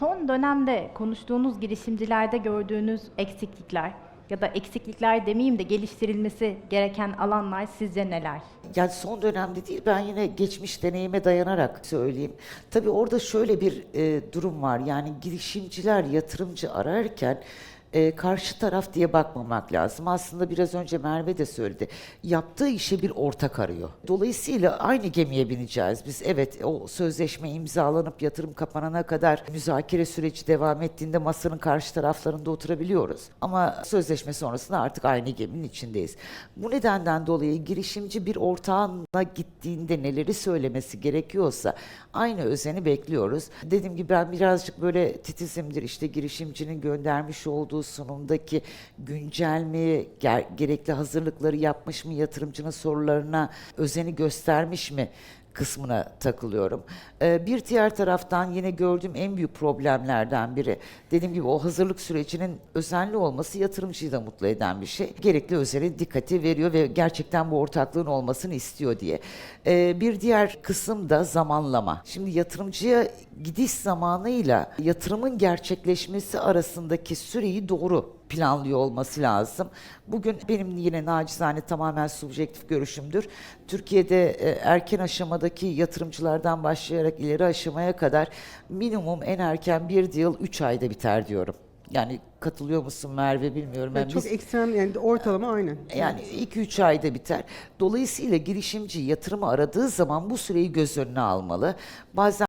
Son dönemde konuştuğunuz girişimcilerde gördüğünüz eksiklikler ya da eksiklikler demeyeyim de geliştirilmesi gereken alanlar sizce neler? Yani son dönemde değil ben yine geçmiş deneyime dayanarak söyleyeyim. Tabii orada şöyle bir e, durum var. Yani girişimciler yatırımcı ararken e, karşı taraf diye bakmamak lazım. Aslında biraz önce Merve de söyledi. Yaptığı işe bir ortak arıyor. Dolayısıyla aynı gemiye bineceğiz. Biz evet o sözleşme imzalanıp yatırım kapanana kadar müzakere süreci devam ettiğinde masanın karşı taraflarında oturabiliyoruz. Ama sözleşme sonrasında artık aynı geminin içindeyiz. Bu nedenden dolayı girişimci bir ortağına gittiğinde neleri söylemesi gerekiyorsa aynı özeni bekliyoruz. Dediğim gibi ben birazcık böyle titizimdir işte girişimcinin göndermiş olduğu sunumdaki güncel mi, ger- gerekli hazırlıkları yapmış mı, yatırımcının sorularına özeni göstermiş mi kısmına takılıyorum. Ee, bir diğer taraftan yine gördüğüm en büyük problemlerden biri dediğim gibi o hazırlık sürecinin özenli olması yatırımcıyı da mutlu eden bir şey. Gerekli özene dikkati veriyor ve gerçekten bu ortaklığın olmasını istiyor diye. Ee, bir diğer kısım da zamanlama. Şimdi yatırımcıya gidiş zamanıyla yatırımın gerçekleşmesi arasındaki süreyi doğru planlıyor olması lazım. Bugün benim yine nacizane tamamen subjektif görüşümdür. Türkiye'de e, erken aşamadaki yatırımcılardan başlayarak ileri aşamaya kadar minimum en erken bir yıl 3 ayda biter diyorum. Yani katılıyor musun Merve bilmiyorum. Yani çok biz- ekstrem yani ortalama aynen. yani 2-3 ayda biter. Dolayısıyla girişimci yatırımı aradığı zaman bu süreyi göz önüne almalı. Bazen